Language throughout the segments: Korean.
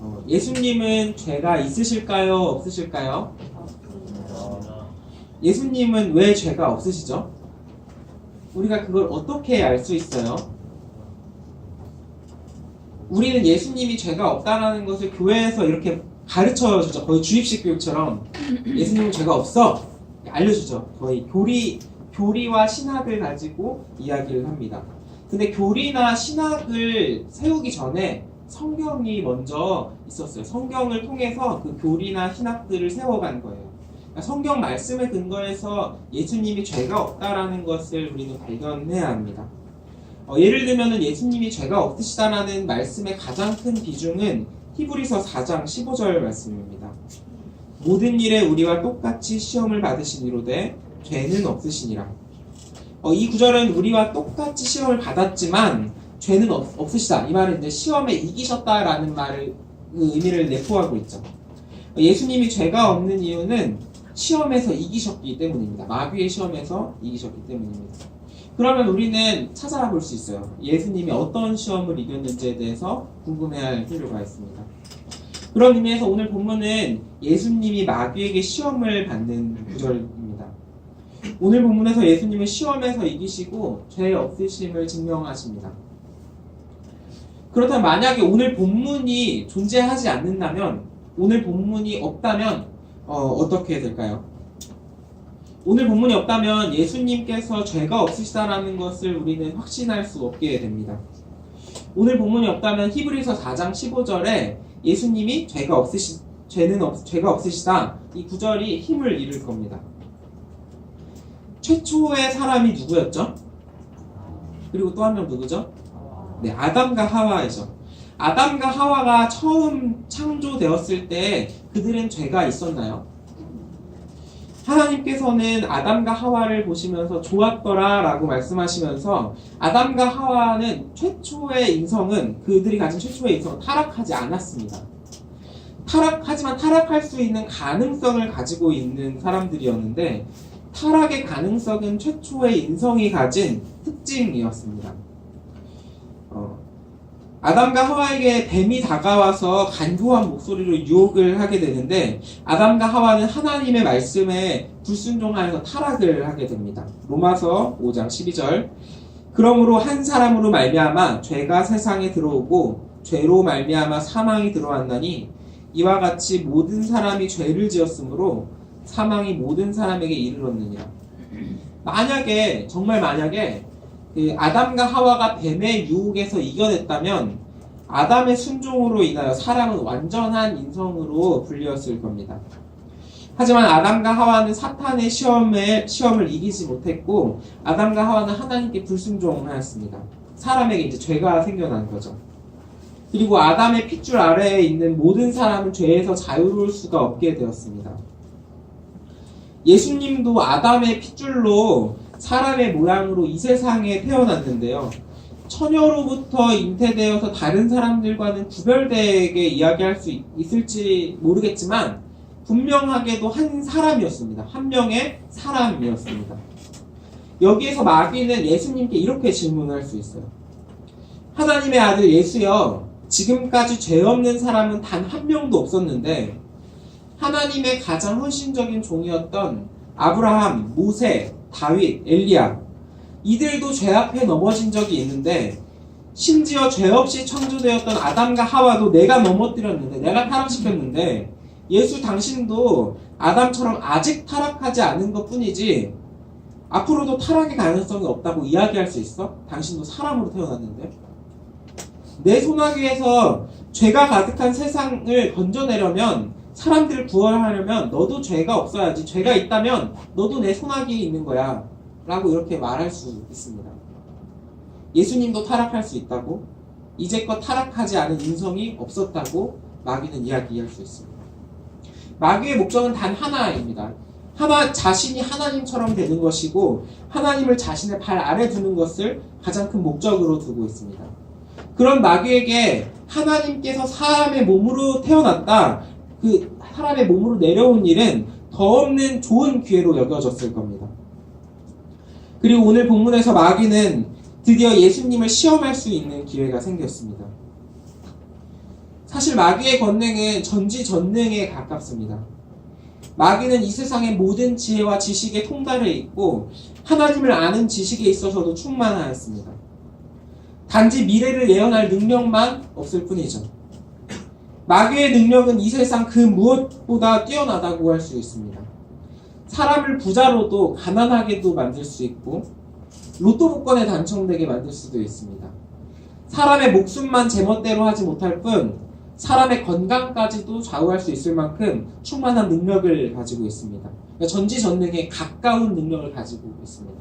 어, 예수님은 죄가 있으실까요? 없으실까요? 예수님은 왜 죄가 없으시죠? 우리가 그걸 어떻게 알 수 있어요? 우리는 예수님이 죄가 없다라는 것을 교회에서 이렇게 가르쳐 주죠. 거의 주입식 교육처럼 예수님은 죄가 없어 알려주죠. 거의 교리 교리와 신학을 가지고 이야기를 합니다. 근데 교리나 신학을 세우기 전에 성경이 먼저 있었어요. 성경을 통해서 그 교리나 신학들을 세워간 거예요. 그러니까 성경 말씀에 근거해서 예수님이 죄가 없다라는 것을 우리는 발견해야 합니다. 어, 예를 들면은 예수님이 죄가 없으시다라는 말씀의 가장 큰 비중은 히브리서 4장 15절 말씀입니다. 모든 일에 우리와 똑같이 시험을 받으시니로되 죄는 없으시니라. 어, 이 구절은 우리와 똑같이 시험을 받았지만 죄는 없, 없으시다. 이 말은 이제 시험에 이기셨다라는 말을 그 의미를 내포하고 있죠. 어, 예수님이 죄가 없는 이유는 시험에서 이기셨기 때문입니다. 마귀의 시험에서 이기셨기 때문입니다. 그러면 우리는 찾아볼 수 있어요. 예수님이 어떤 시험을 이겼는지에 대해서 궁금해할 필요가 있습니다. 그런 의미에서 오늘 본문은 예수님이 마귀에게 시험을 받는 구절입니다. 오늘 본문에서 예수님은 시험에서 이기시고 죄 없으심을 증명하십니다. 그렇다면 만약에 오늘 본문이 존재하지 않는다면 오늘 본문이 없다면 어, 떻게 될까요? 오늘 본문이 없다면 예수님께서 죄가 없으시다라는 것을 우리는 확신할 수 없게 됩니다. 오늘 본문이 없다면 히브리서 4장 15절에 예수님이 죄가 없으시 죄는 없 죄가 없으시다 이 구절이 힘을 잃을 겁니다. 최초의 사람이 누구였죠? 그리고 또 한 명 누구죠? 네, 아담과 하와이죠. 아담과 하와가 처음 창조되었을 때 그들은 죄가 있었나요? 하나님께서는 아담과 하와를 보시면서 좋았더라 라고 말씀하시면서 아담과 하와는 최초의 인성은 그들이 가진 최초의 인성은 타락하지 않았습니다. 타락 하지만 타락할 수 있는 가능성을 가지고 있는 사람들이었는데 타락의 가능성은 최초의 인성이 가진 특징이었습니다. 어, 아담과 하와에게 뱀이 다가와서 간교한 목소리로 유혹을 하게 되는데 아담과 하와는 하나님의 말씀에 불순종하여서 타락을 하게 됩니다. 로마서 5장 12절 그러므로 한 사람으로 말미암아 죄가 세상에 들어오고 죄로 말미암아 사망이 들어왔나니 이와 같이 모든 사람이 죄를 지었으므로 사망이 모든 사람에게 이르렀느니라. 만약에 정말 만약에 그 아담과 하와가 뱀의 유혹에서 이겨냈다면 아담의 순종으로 인하여 사람은 완전한 인성으로 불리었을 겁니다. 하지만 아담과 하와는 사탄의 시험에 시험을 이기지 못했고 아담과 하와는 하나님께 불순종하였습니다. 사람에게 이제 죄가 생겨난 거죠. 그리고 아담의 핏줄 아래에 있는 모든 사람은 죄에서 자유로울 수가 없게 되었습니다. 예수님도 아담의 핏줄로 사람의 모양으로 이 세상에 태어났는데요. 처녀로부터 잉태되어서 다른 사람들과는 구별되게 이야기할 수 있- 있을지 모르겠지만 분명하게도 한 사람이었습니다. 한 명의 사람이었습니다. 여기에서 마귀는 예수님께 이렇게 질문할 수 있어요. 하나님의 아들 예수여, 지금까지 죄 없는 사람은 단 한 명도 없었는데 하나님의 가장 헌신적인 종이었던 아브라함, 모세, 다윗, 엘리야 이들도 죄 앞에 넘어진 적이 있는데 심지어 죄 없이 창조되었던 아담과 하와도 내가 넘어뜨렸는데 내가 타락시켰는데 예수 당신도 아담처럼 아직 타락하지 않은 것 뿐이지 앞으로도 타락의 가능성이 없다고 이야기할 수 있어? 당신도 사람으로 태어났는데 내 소나기에서 죄가 가득한 세상을 건져내려면 사람들을 구원하려면 너도 죄가 없어야지. 죄가 있다면 너도 내 소나기에 있는 거야. 라고 이렇게 말할 수 있습니다. 예수님도 타락할 수 있다고 이제껏 타락하지 않은 인성이 없었다고 마귀는 이야기할 수 있습니다. 마귀의 목적은 단 하나입니다. 하나 자신이 하나님처럼 되는 것이고 하나님을 자신의 발 아래 두는 것을 가장 큰 목적으로 두고 있습니다. 그런 마귀에게 하나님께서 사람의 몸으로 태어났다 그 사람의 몸으로 내려온 일은 더 없는 좋은 기회로 여겨졌을 겁니다. 그리고 오늘 본문에서 마귀는 드디어 예수님을 시험할 수 있는 기회가 생겼습니다. 사실 마귀의 권능은 전지전능에 가깝습니다. 마귀는 이 세상의 모든 지혜와 지식에 통달해 있고 하나님을 아는 지식에 있어서도 충만하였습니다. 단지 미래를 예언할 능력만 없을 뿐이죠. 마귀의 능력은 이 세상 그 무엇보다 뛰어나다고 할 수 있습니다. 사람을 부자로도 가난하게도 만들 수 있고 로또 복권에 당첨되게 만들 수도 있습니다. 사람의 목숨만 제멋대로 하지 못할 뿐 사람의 건강까지도 좌우할 수 있을 만큼 충만한 능력을 가지고 있습니다. 그러니까 전지전능에 가까운 능력을 가지고 있습니다.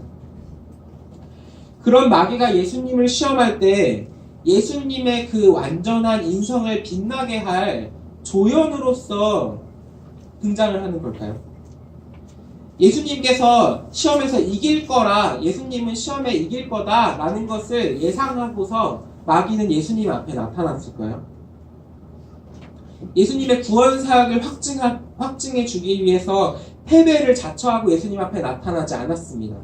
그런 마귀가 예수님을 시험할 때 예수님의 그 완전한 인성을 빛나게 할 조연으로서 등장을 하는 걸까요? 예수님께서 시험에서 이길 거라, 예수님은 시험에 이길 거다라는 것을 예상하고서 마귀는 예수님 앞에 나타났을까요? 예수님의 구원 사역을 확증하, 확증해 주기 위해서 패배를 자처하고 예수님 앞에 나타나지 않았습니다.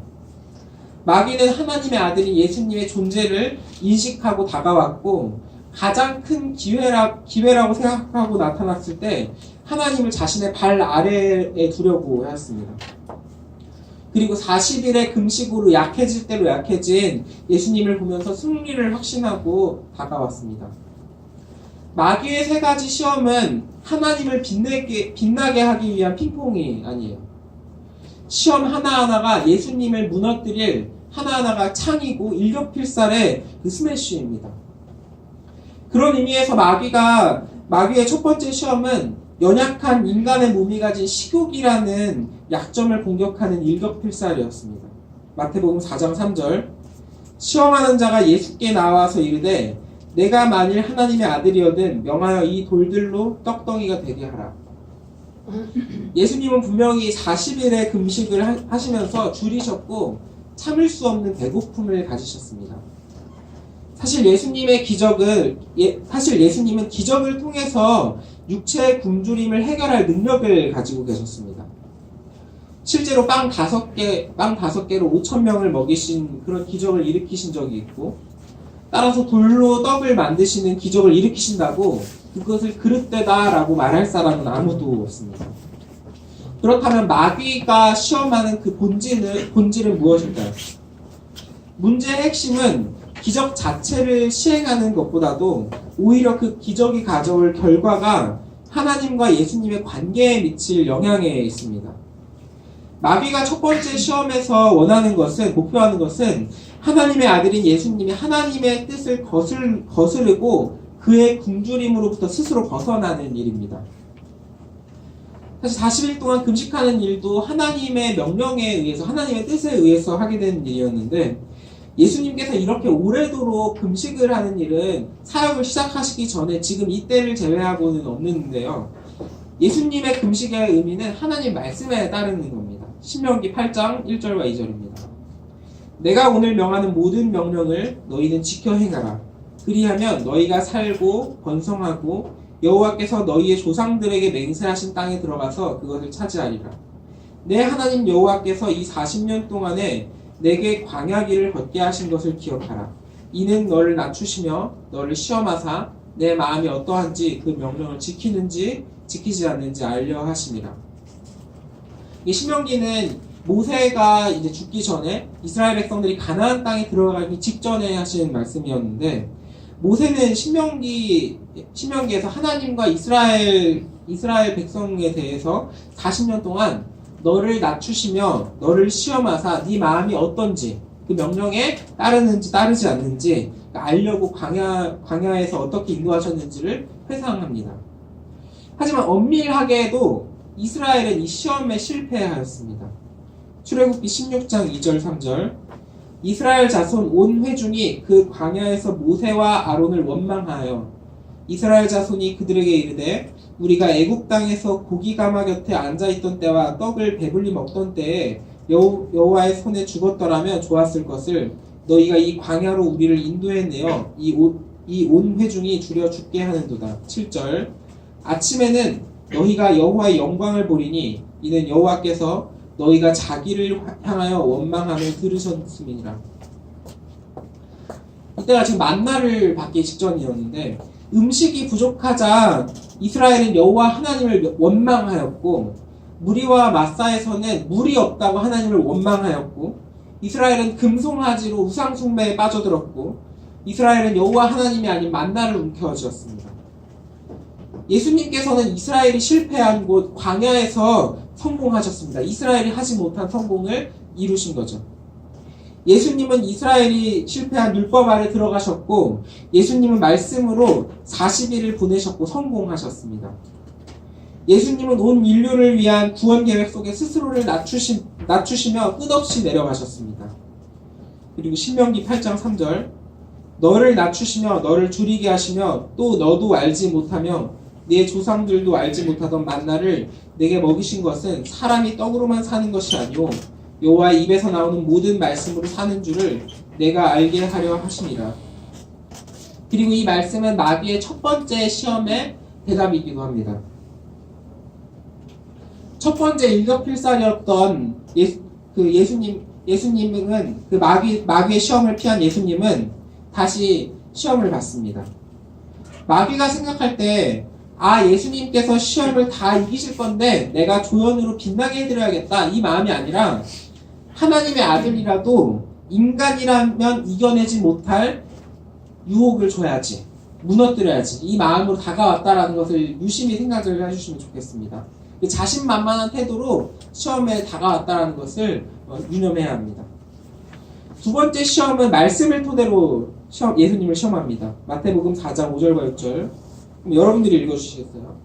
마귀는 하나님의 아들인 예수님의 존재를 인식하고 다가왔고 가장 큰 기회라, 기회라고 생각하고 나타났을 때 하나님을 자신의 발 아래에 두려고 하였습니다. 그리고 40일의 금식으로 약해질 대로 약해진 예수님을 보면서 승리를 확신하고 다가왔습니다. 마귀의 세 가지 시험은 하나님을 빛내게, 빛나게 하기 위한 핑퐁이 아니에요. 시험 하나하나가 예수님을 무너뜨릴 하나하나가 창이고 일격필살의 그 스매시입니다. 그런 의미에서 마귀가 마귀의 첫 번째 시험은 연약한 인간의 몸이 가진 식욕이라는 약점을 공격하는 일격필살이었습니다. 마태복음 4장 3절 시험하는 자가 예수께 나와서 이르되 내가 만일 하나님의 아들이거든 명하여 이 돌들로 떡덩이가 되게 하라. 예수님은 분명히 40일의 금식을 하시면서 줄이셨고 참을 수 없는 배고픔을 가지셨습니다. 사실 예수님의 기적을 예, 사실 예수님은 기적을 통해서 육체의 굶주림을 해결할 능력을 가지고 계셨습니다. 실제로 빵 다섯 개, 빵 다섯 개로 5천 명을 먹이신 그런 기적을 일으키신 적이 있고, 따라서 돌로 떡을 만드시는 기적을 일으키신다고 그것을 그릇되다라고 말할 사람은 아무도 없습니다. 그렇다면 마귀가 시험하는 그 본질은, 본질은 무엇일까요? 문제의 핵심은 기적 자체를 시행하는 것보다도 오히려 그 기적이 가져올 결과가 하나님과 예수님의 관계에 미칠 영향에 있습니다. 마귀가 첫 번째 시험에서 원하는 것은, 목표하는 것은 하나님의 아들인 예수님이 하나님의 뜻을 거슬, 거스르고 그의 굶주림으로부터 스스로 벗어나는 일입니다. 사실 40일 동안 금식하는 일도 하나님의 명령에 의해서, 하나님의 뜻에 의해서 하게 되는 일이었는데, 예수님께서 이렇게 오래도록 금식을 하는 일은 사역을 시작하시기 전에 지금 이때를 제외하고는 없는데요. 예수님의 금식의 의미는 하나님 말씀에 따르는 겁니다. 신명기 8장 1절과 2절입니다. 내가 오늘 명하는 모든 명령을 너희는 지켜 행하라. 그리하면 너희가 살고 번성하고 여호와께서 너희의 조상들에게 맹세하신 땅에 들어가서 그것을 차지하리라. 내 하나님 여호와께서 이 40년 동안에 내게 광야길을 걷게 하신 것을 기억하라. 이는 너를 낮추시며 너를 시험하사 내 마음이 어떠한지 그 명령을 지키는지 지키지 않는지 알려 하심이라. 이 신명기는 모세가 이제 죽기 전에 이스라엘 백성들이 가나안 땅에 들어가기 직전에 하신 말씀이었는데 모세는 신명기 신명기에서 하나님과 이스라엘 이스라엘 백성에 대해서 40년 동안 너를 낮추시며 너를 시험하사 네 마음이 어떤지 그 명령에 따르는지 따르지 않는지 알려고 광야 광야에서 어떻게 인도하셨는지를 회상합니다. 하지만 엄밀하게도 이스라엘은 이 시험에 실패하였습니다. 출애굽기 16장 2절 3절 이스라엘 자손 온 회중이 그 광야에서 모세와 아론을 원망하여 이스라엘 자손이 그들에게 이르되 우리가 애국 땅에서 고기 가마 곁에 앉아 있던 때와 떡을 배불리 먹던 때에 여호와의 손에 죽었더라면 좋았을 것을 너희가 이 광야로 우리를 인도해내어 이온 회중이 줄여 죽게 하는도다. 7절 아침에는 너희가 여호와의 영광을 보리니 이는 여호와께서 너희가 자기를 향하여 원망함을 들으셨음이니라. 이때가 지금 만나를 받기 직전이었는데 음식이 부족하자 이스라엘은 여호와 하나님을 원망하였고 무리와 마사에서는 물이 없다고 하나님을 원망하였고 이스라엘은 금송아지로 우상 숭배에 빠져들었고 이스라엘은 여호와 하나님이 아닌 만나를 움켜쥐었습니다. 예수님께서는 이스라엘이 실패한 곳 광야에서 성공하셨습니다. 이스라엘이 하지 못한 성공을 이루신 거죠. 예수님은 이스라엘이 실패한 율법 아래 들어가셨고 예수님은 말씀으로 40일을 보내셨고 성공하셨습니다. 예수님은 온 인류를 위한 구원 계획 속에 스스로를 낮추시, 낮추시며 끝없이 내려가셨습니다. 그리고 신명기 8장 3절 너를 낮추시며 너를 줄이게 하시며 또 너도 알지 못하며 네 조상들도 알지 못하던 만나를 내게 먹이신 것은 사람이 떡으로만 사는 것이 아니오 여호와 입에서 나오는 모든 말씀으로 사는 줄을 내가 알게 하려 하심이라. 그리고 이 말씀은 마귀의 첫 번째 시험의 대답이기도 합니다. 첫 번째 일격필살이었던 예, 그 예수님 예수님은 그 마귀 마귀의 시험을 피한 예수님은 다시 시험을 받습니다. 마귀가 생각할 때 아, 예수님께서 시험을 다 이기실 건데 내가 조연으로 빛나게 해드려야겠다. 이 마음이 아니라 하나님의 아들이라도 인간이라면 이겨내지 못할 유혹을 줘야지. 무너뜨려야지. 이 마음으로 다가왔다라는 것을 유심히 생각을 해주시면 좋겠습니다. 자신만만한 태도로 시험에 다가왔다라는 것을 어, 유념해야 합니다. 두 번째 시험은 말씀을 토대로 시험, 예수님을 시험합니다. 마태복음 4장 5절과 6절. 여러분들이 읽어주시겠어요?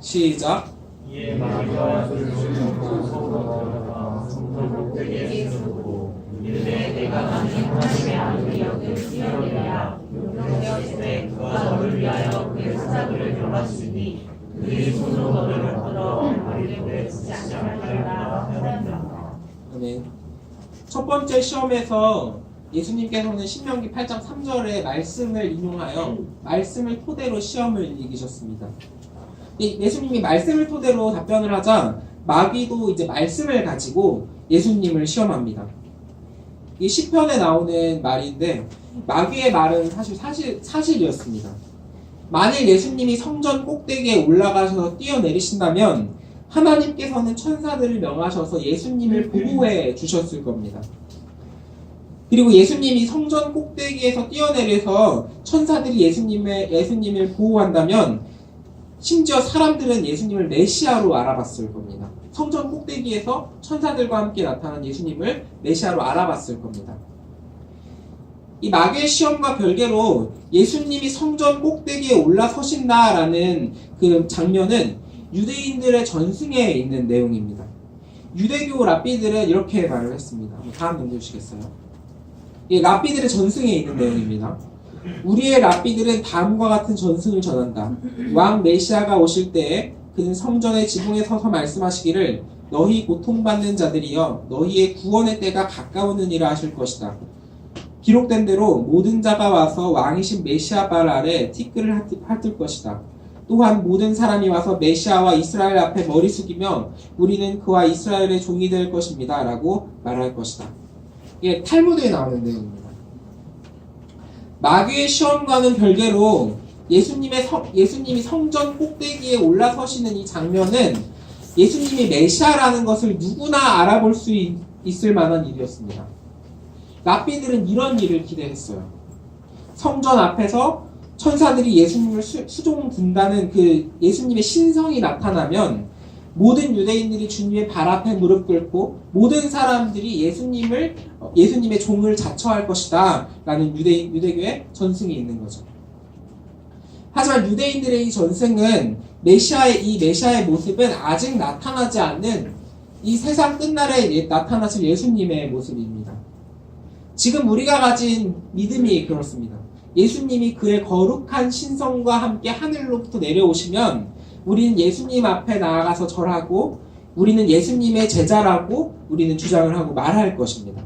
시작. 이에 마귀와 들으시고 성전 꼭대기에 세우고 이르되 내가 만일 하나님의 아들이 여길 뛰어내라 용병되었으되 그가 너를 위하여 그의 사자들을 멸하시니 그의 손으로 너를 붙들어 머리를 치지 않으리라 하였다 아멘. 첫 번째 시험에서 예수님께서는 신명기 8장 3절의 말씀을 인용하여 말씀을 토대로 시험을 이기셨습니다. 이 예수님이 말씀을 토대로 답변을 하자 마귀도 이제 말씀을 가지고 예수님을 시험합니다. 이 시편에 나오는 말인데 마귀의 말은 사실 사실 사실이었습니다. 만일 예수님이 성전 꼭대기에 올라가셔서 뛰어내리신다면 하나님께서는 천사들을 명하셔서 예수님을 보호해 주셨을 겁니다. 그리고 예수님이 성전 꼭대기에서 뛰어내려서 천사들이 예수님의 예수님을 보호한다면 심지어 사람들은 예수님을 메시아로 알아봤을 겁니다. 성전 꼭대기에서 천사들과 함께 나타난 예수님을 메시아로 알아봤을 겁니다. 이 마귀의 시험과 별개로 예수님이 성전 꼭대기에 올라서신다라는 그 장면은 유대인들의 전승에 있는 내용입니다. 유대교 랍비들은 이렇게 말을 했습니다. 다음 넘겨주시겠어요? 이 랍비들의 전승에 있는 내용입니다. 우리의 랍비들은 다음과 같은 전승을 전한다. 왕 메시아가 오실 때에 그는 성전의 지붕에 서서 말씀하시기를 너희 고통받는 자들이여 너희의 구원의 때가 가까우느니라 하실 것이다. 기록된 대로 모든 자가 와서 왕이신 메시아 발 아래 티끌을 핥을 것이다. 또한 모든 사람이 와서 메시아와 이스라엘 앞에 머리 숙이며 우리는 그와 이스라엘의 종이 될 것입니다. 라고 말할 것이다. 이게 탈무드에 나오는 내용입니다. 마귀의 시험과는 별개로 예수님의 성, 예수님이 성전 꼭대기에 올라서시는 이 장면은 예수님이 메시아라는 것을 누구나 알아볼 수 있, 있을 만한 일이었습니다. 랍비들은 이런 일을 기대했어요. 성전 앞에서 천사들이 예수님을 수, 수종 든다는 그 예수님의 신성이 나타나면 모든 유대인들이 주님의 발 앞에 무릎 꿇고 모든 사람들이 예수님을 예수님의 종을 자처할 것이다 라는 유대 유대교의 전승이 있는 거죠. 하지만 유대인들의 이 전승은 메시아의 이 메시아의 모습은 아직 나타나지 않는 이 세상 끝날에 나타나실 예수님의 모습입니다. 지금 우리가 가진 믿음이 그렇습니다. 예수님이 그의 거룩한 신성과 함께 하늘로부터 내려오시면 우리는 예수님 앞에 나아가서 절하고 우리는 예수님의 제자라고 우리는 주장을 하고 말할 것입니다.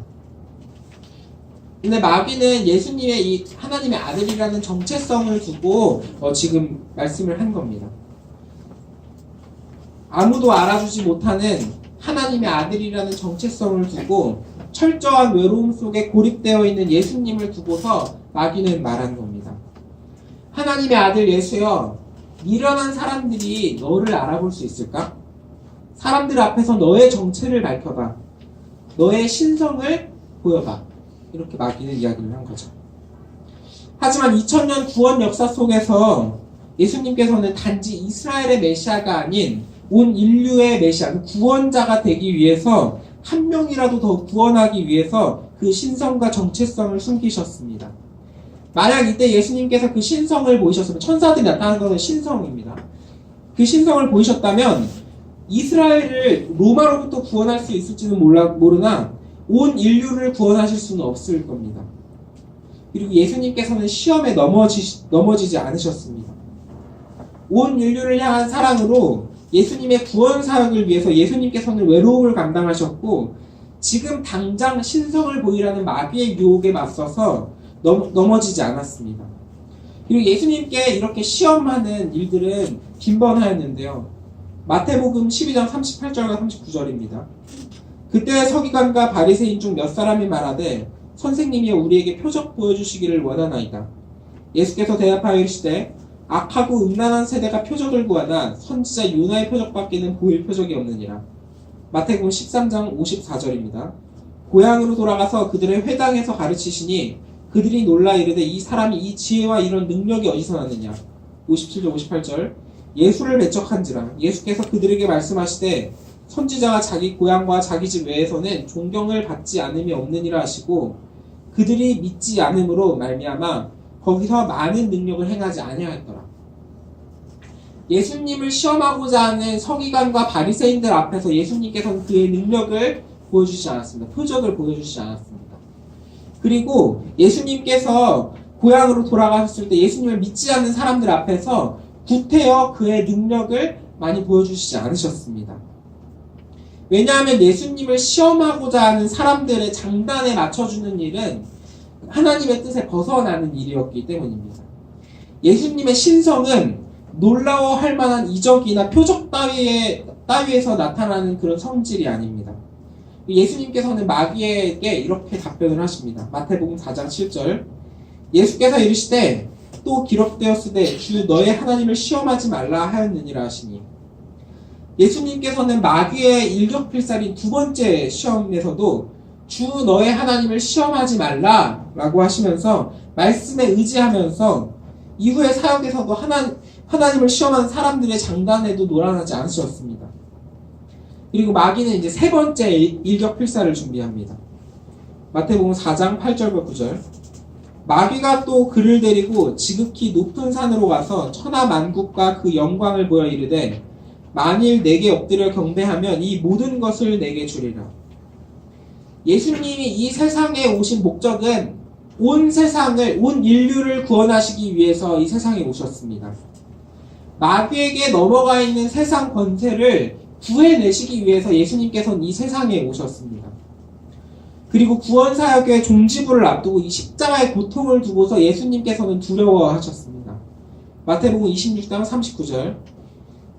근데 마귀는 예수님의 이 하나님의 아들이라는 정체성을 두고 어 지금 말씀을 한 겁니다. 아무도 알아주지 못하는 하나님의 아들이라는 정체성을 두고 철저한 외로움 속에 고립되어 있는 예수님을 두고서 마귀는 말한 겁니다. 하나님의 아들 예수여 미련한 사람들이 너를 알아볼 수 있을까? 사람들 앞에서 너의 정체를 밝혀봐. 너의 신성을 보여봐. 이렇게 마귀는 이야기를 한 거죠. 하지만 2000년 구원 역사 속에서 예수님께서는 단지 이스라엘의 메시아가 아닌 온 인류의 메시아, 그 구원자가 되기 위해서 한 명이라도 더 구원하기 위해서 그 신성과 정체성을 숨기셨습니다. 만약 이때 예수님께서 그 신성을 보이셨으면 천사들이 나타난 것은 신성입니다. 그 신성을 보이셨다면 이스라엘을 로마로부터 구원할 수 있을지는 몰라, 모르나 온 인류를 구원하실 수는 없을 겁니다. 그리고 예수님께서는 시험에 넘어지, 넘어지지 않으셨습니다. 온 인류를 향한 사랑으로 예수님의 구원 사역을 위해서 예수님께서는 외로움을 감당하셨고 지금 당장 신성을 보이라는 마귀의 유혹에 맞서서 넘, 넘어지지 않았습니다. 그리고 예수님께 이렇게 시험하는 일들은 빈번하였는데요. 마태복음 12장 38절과 39절입니다. 그때 서기관과 바리새인 중 몇 사람이 말하되 선생님이 우리에게 표적 보여주시기를 원하나이다. 예수께서 대답하여 이르시되 악하고 음란한 세대가 표적을 구하나 선지자 요나의 표적밖에는 보일 표적이 없느니라. 마태복음 13장 54절입니다. 고향으로 돌아가서 그들의 회당에서 가르치시니 그들이 놀라 이르되 이 사람이 이 지혜와 이런 능력이 어디서 났느냐. 57절 58절 예수를 배척한지라 예수께서 그들에게 말씀하시되 선지자가 자기 고향과 자기 집 외에서는 존경을 받지 않음이 없느니라 하시고 그들이 믿지 않음으로 말미암아 거기서 많은 능력을 행하지 아니하였더라. 예수님을 시험하고자 하는 서기관과 바리새인들 앞에서 예수님께서는 그의 능력을 보여주시지 않았습니다. 표적을 보여주시지 않았습니다. 그리고 예수님께서 고향으로 돌아가셨을 때 예수님을 믿지 않는 사람들 앞에서 구태여 그의 능력을 많이 보여주시지 않으셨습니다. 왜냐하면 예수님을 시험하고자 하는 사람들의 장단에 맞춰주는 일은 하나님의 뜻에 벗어나는 일이었기 때문입니다. 예수님의 신성은 놀라워할 만한 이적이나 표적 따위에, 따위에서 나타나는 그런 성질이 아닙니다. 예수님께서는 마귀에게 이렇게 답변을 하십니다. 마태복음 4장 7절 예수께서 이르시되 또 기록되었으되 주 너의 하나님을 시험하지 말라 하였느니라 하시니 예수님께서는 마귀의 일격필살인 두 번째 시험에서도 주 너의 하나님을 시험하지 말라 라고 하시면서 말씀에 의지하면서 이후의 사역에서도 하나, 하나님을 시험하는 사람들의 장단에도 노란하지 않으셨습니다. 그리고 마귀는 이제 세 번째 일격필살을 준비합니다. 마태복음 4장 8절과 9절 마귀가 또 그를 데리고 지극히 높은 산으로 가서 천하 만국과 그 영광을 보여 이르되 만일 내게 엎드려 경배하면 이 모든 것을 내게 주리라. 예수님이 이 세상에 오신 목적은 온 세상을, 온 인류를 구원하시기 위해서 이 세상에 오셨습니다. 마귀에게 넘어가 있는 세상 권세를 구해내시기 위해서 예수님께서는 이 세상에 오셨습니다. 그리고 구원 사역의 종지부를 앞두고 이 십자가의 고통을 두고서 예수님께서는 두려워하셨습니다. 마태복음 26장 39절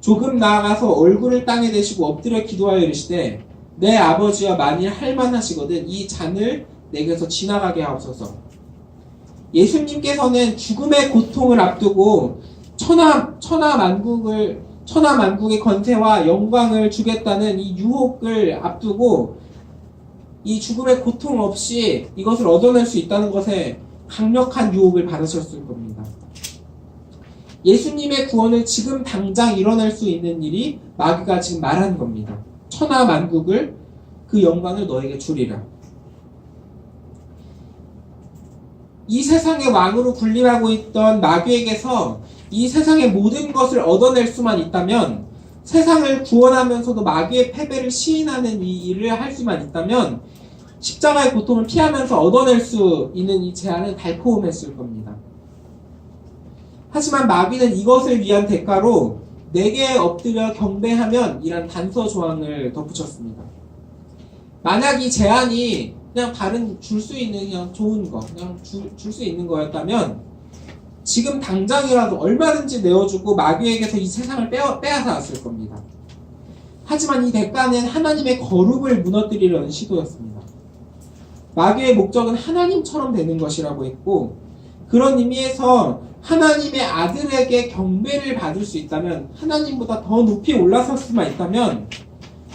조금 나아가서 얼굴을 땅에 대시고 엎드려 기도하여 이르시되 내 아버지와 만일 할만하시거든 이 잔을 내게서 지나가게 하옵소서. 예수님께서는 죽음의 고통을 앞두고 천하 천하 만국을 천하 만국의 권세와 영광을 주겠다는 이 유혹을 앞두고 이 죽음의 고통 없이 이것을 얻어낼 수 있다는 것에 강력한 유혹을 받으셨을 겁니다. 예수님의 구원을 지금 당장 이뤄낼 수 있는 일이 마귀가 지금 말하는 겁니다. 천하 만국을 그 영광을 너에게 주리라. 이 세상의 왕으로 군림하고 있던 마귀에게서 이 세상의 모든 것을 얻어낼 수만 있다면 세상을 구원하면서도 마귀의 패배를 시인하는 이 일을 할 수만 있다면 십자가의 고통을 피하면서 얻어낼 수 있는 이 제안은 달콤했을 겁니다. 하지만 마귀는 이것을 위한 대가로 내게 엎드려 경배하면 이란 단서 조항을 덧붙였습니다. 만약 이 제안이 그냥 다른 줄 수 있는 그냥 좋은 거, 그냥 줄 수 있는 거였다면 지금 당장이라도 얼마든지 내어주고 마귀에게서 이 세상을 빼어, 빼앗아왔을 겁니다. 하지만 이 대가는 하나님의 거룩을 무너뜨리려는 시도였습니다. 마귀의 목적은 하나님처럼 되는 것이라고 했고 그런 의미에서 하나님의 아들에게 경배를 받을 수 있다면 하나님보다 더 높이 올라설 수만 있다면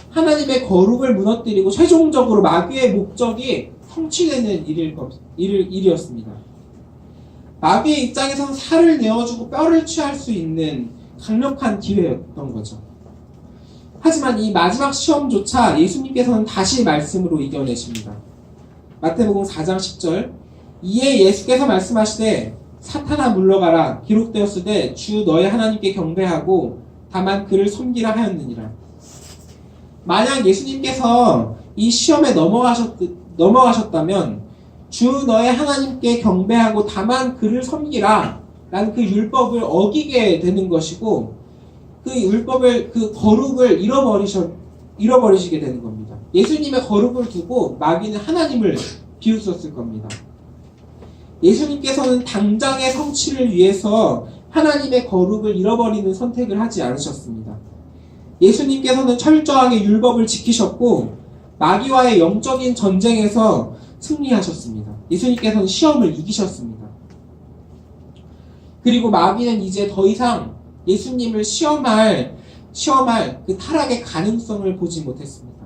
하나님의 거룩을 무너뜨리고 최종적으로 마귀의 목적이 성취되는 일일, 일이었습니다. 마귀의 입장에서는 살을 내어주고 뼈를 취할 수 있는 강력한 기회였던 거죠. 하지만 이 마지막 시험조차 예수님께서는 다시 말씀으로 이겨내십니다. 마태복음 4장 10절 이에 예수께서 말씀하시되 사탄아 물러가라 기록되었으되 주 너의 하나님께 경배하고 다만 그를 섬기라 하였느니라. 만약 예수님께서 이 시험에 넘어가셨, 넘어가셨다면 주 너의 하나님께 경배하고 다만 그를 섬기라 라는 그 율법을 어기게 되는 것이고 그 율법을 그 거룩을 잃어버리셔 잃어버리시게 되는 겁니다. 예수님의 거룩을 두고 마귀는 하나님을 비웃었을 겁니다. 예수님께서는 당장의 성취를 위해서 하나님의 거룩을 잃어버리는 선택을 하지 않으셨습니다. 예수님께서는 철저하게 율법을 지키셨고 마귀와의 영적인 전쟁에서 승리하셨습니다. 예수님께서는 시험을 이기셨습니다. 그리고 마귀는 이제 더 이상 예수님을 시험할 시험할 그 타락의 가능성을 보지 못했습니다.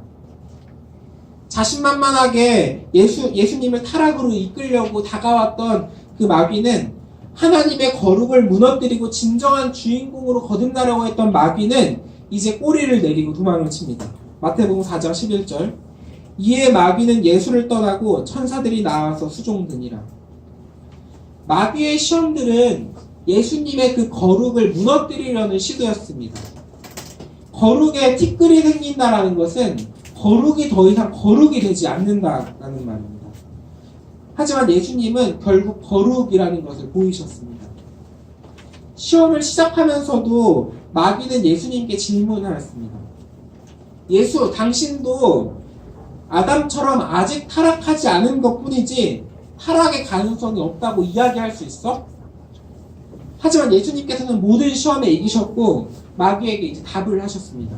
자신만만하게 예수 예수님을 타락으로 이끌려고 다가왔던 그 마귀는 하나님의 거룩을 무너뜨리고 진정한 주인공으로 거듭나려고 했던 마귀는 이제 꼬리를 내리고 도망을 칩니다. 마태복음 4장 11절 이에 마귀는 예수를 떠나고 천사들이 나와서 수종드니라. 마귀의 시험들은 예수님의 그 거룩을 무너뜨리려는 시도였습니다. 거룩에 티끌이 생긴다라는 것은 거룩이 더 이상 거룩이 되지 않는다라는 말입니다. 하지만 예수님은 결국 거룩이라는 것을 보이셨습니다. 시험을 시작하면서도 마귀는 예수님께 질문하였습니다. 예수, 당신도 아담처럼 아직 타락하지 않은 것 뿐이지 타락의 가능성이 없다고 이야기할 수 있어? 하지만 예수님께서는 모든 시험에 이기셨고 마귀에게 이제 답을 하셨습니다.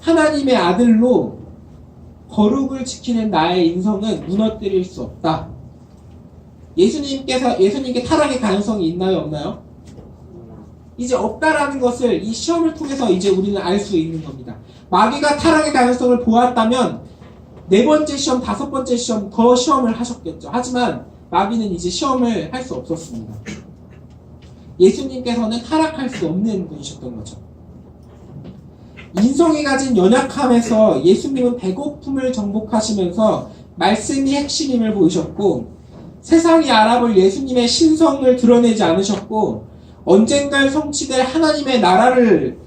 하나님의 아들로 거룩을 지키는 나의 인성은 무너뜨릴 수 없다. 예수님께서 예수님께 타락의 가능성이 있나요, 없나요? 이제 없다라는 것을 이 시험을 통해서 이제 우리는 알 수 있는 겁니다. 마귀가 타락의 가능성을 보았다면 네 번째 시험, 다섯 번째 시험 더 시험을 하셨겠죠. 하지만 마귀는 이제 시험을 할 수 없었습니다. 예수님께서는 타락할 수 없는 분이셨던 거죠. 인성이 가진 연약함에서 예수님은 배고픔을 정복하시면서 말씀이 핵심임을 보이셨고 세상이 알아볼 예수님의 신성을 드러내지 않으셨고 언젠가 성취될 하나님의 나라를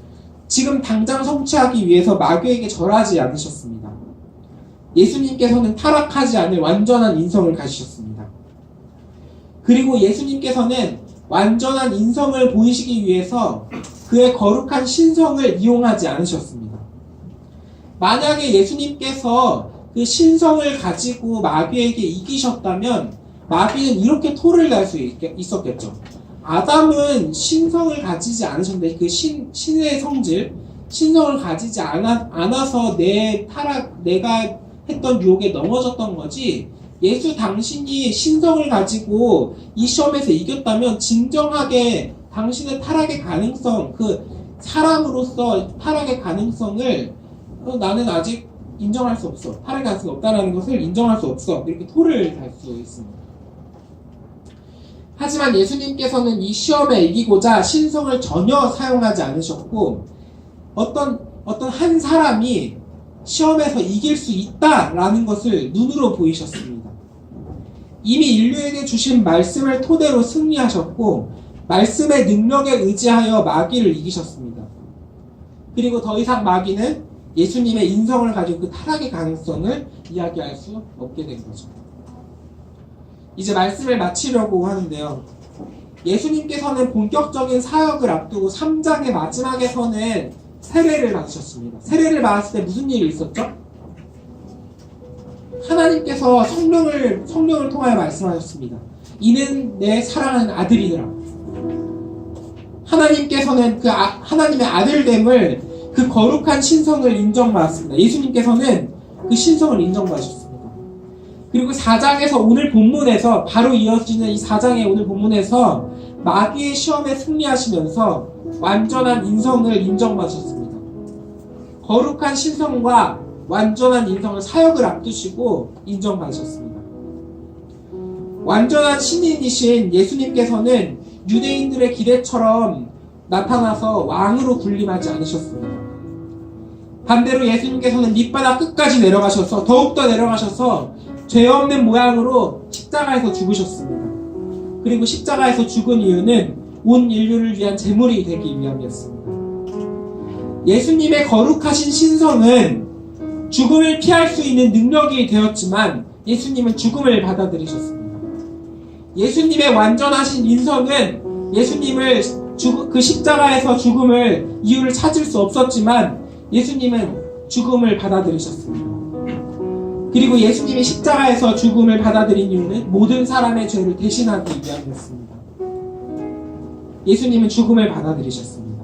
지금 당장 성취하기 위해서 마귀에게 절하지 않으셨습니다. 예수님께서는 타락하지 않을 완전한 인성을 가지셨습니다. 그리고 예수님께서는 완전한 인성을 보이시기 위해서 그의 거룩한 신성을 이용하지 않으셨습니다. 만약에 예수님께서 그 신성을 가지고 마귀에게 이기셨다면 마귀는 이렇게 토를 날 수 있었겠죠. 아담은 신성을 가지지 않으셨는데 그 신, 신의 성질, 신성을 가지지 않아, 않아서 내 타락, 내가 했던 유혹에 넘어졌던 거지 예수 당신이 신성을 가지고 이 시험에서 이겼다면 진정하게 당신의 타락의 가능성, 그 사람으로서 타락의 가능성을 어, 나는 아직 인정할 수 없어. 타락의 가능성이 없다는 것을 인정할 수 없어. 이렇게 토를 달 수 있습니다. 하지만 예수님께서는 이 시험에 이기고자 신성을 전혀 사용하지 않으셨고 어떤 어떤 한 사람이 시험에서 이길 수 있다라는 것을 눈으로 보이셨습니다. 이미 인류에게 주신 말씀을 토대로 승리하셨고 말씀의 능력에 의지하여 마귀를 이기셨습니다. 그리고 더 이상 마귀는 예수님의 인성을 가지고 그 타락의 가능성을 이야기할 수 없게 된 거죠. 이제 말씀을 마치려고 하는데요. 예수님께서는 본격적인 사역을 앞두고 3장의 마지막에서는 세례를 받으셨습니다. 세례를 받았을 때 무슨 일이 있었죠? 하나님께서 성령을 성령을 통하여 말씀하셨습니다. 이는 내 사랑하는 아들이더라. 하나님께서는 그 아, 하나님의 아들됨을 그 거룩한 신성을 인정받았습니다. 예수님께서는 그 신성을 인정받으셨습니다. 그리고 4장에서 오늘 본문에서 바로 이어지는 이 4장의 오늘 본문에서 마귀의 시험에 승리하시면서 완전한 인성을 인정받으셨습니다. 거룩한 신성과 완전한 인성을 사역을 앞두시고 인정받으셨습니다. 완전한 신인이신 예수님께서는 유대인들의 기대처럼 나타나서 왕으로 군림하지 않으셨습니다. 반대로 예수님께서는 밑바닥 끝까지 내려가셔서 더욱더 내려가셔서 죄 없는 모양으로 십자가에서 죽으셨습니다. 그리고 십자가에서 죽은 이유는 온 인류를 위한 제물이 되기 위함이었습니다. 예수님의 거룩하신 신성은 죽음을 피할 수 있는 능력이 되었지만 예수님은 죽음을 받아들이셨습니다. 예수님의 완전하신 인성은 예수님을 죽- 그 십자가에서 죽음을 이유를 찾을 수 없었지만 예수님은 죽음을 받아들이셨습니다. 그리고 예수님이 십자가에서 죽음을 받아들인 이유는 모든 사람의 죄를 대신하기 위함이었습니다. 예수님은 죽음을 받아들이셨습니다.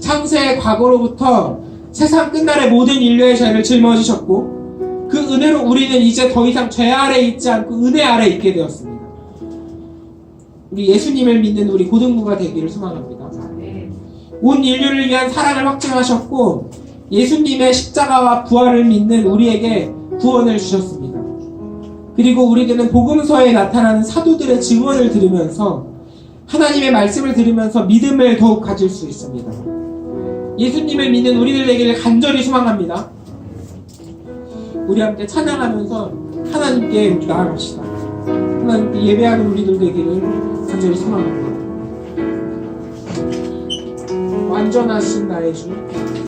창세의 과거로부터 세상 끝날의 모든 인류의 죄를 짊어지셨고 그 은혜로 우리는 이제 더 이상 죄 아래 있지 않고 은혜 아래 있게 되었습니다. 우리 예수님을 믿는 우리 고등부가 되기를 소망합니다. 온 인류를 위한 사랑을 확증하셨고 예수님의 십자가와 부활을 믿는 우리에게 구원을 주셨습니다. 그리고 우리들은 복음서에 나타나는 사도들의 증언을 들으면서 하나님의 말씀을 들으면서 믿음을 더욱 가질 수 있습니다. 예수님을 믿는 우리들 되기를 간절히 소망합니다. 우리 함께 찬양하면서 하나님께 나아갑시다. 하나님께 예배하는 우리들 되기를 간절히 소망합니다. 완전하신 나의 주